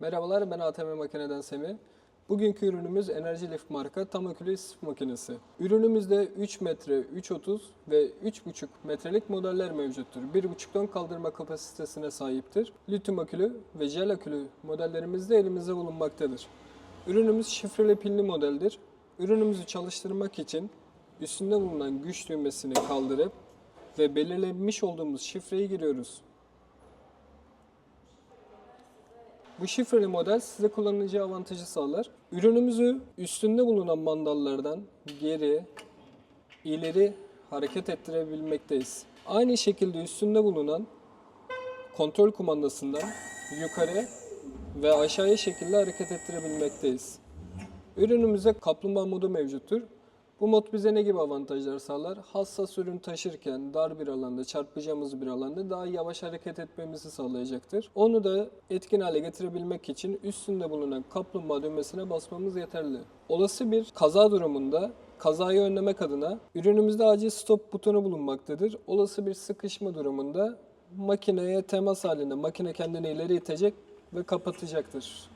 Merhabalar ben ATM Makineden Semih. Bugünkü ürünümüz Enerji Lift marka tam akülü istif makinesi. Ürünümüzde 3 metre, 3.30 ve 3.5 metrelik modeller mevcuttur. 1.5 ton kaldırma kapasitesine sahiptir. Lityum akülü ve jel akülü modellerimiz de elimizde bulunmaktadır. Ürünümüz şifreli pilli modeldir. Ürünümüzü çalıştırmak için üstünde bulunan güç düğmesini kaldırıp ve belirlemiş olduğumuz şifreyi giriyoruz. Bu şifreli model size kullanıcı avantajı sağlar. Ürünümüzü üstünde bulunan mandallardan geri, ileri hareket ettirebilmekteyiz. Aynı şekilde üstünde bulunan kontrol kumandasından yukarı ve aşağıya şekilde hareket ettirebilmekteyiz. Ürünümüzde kaplumbağa modu mevcuttur. Bu mod bize ne gibi avantajlar sağlar? Hassas ürün taşırken dar bir alanda, çarpacağımız bir alanda daha yavaş hareket etmemizi sağlayacaktır. Onu da etkin hale getirebilmek için üstünde bulunan kaplumbağa düğmesine basmamız yeterli. Olası bir kaza durumunda kazayı önlemek adına ürünümüzde acil stop butonu bulunmaktadır. Olası bir sıkışma durumunda makineye temas halinde makine kendini ileri itecek ve kapatacaktır.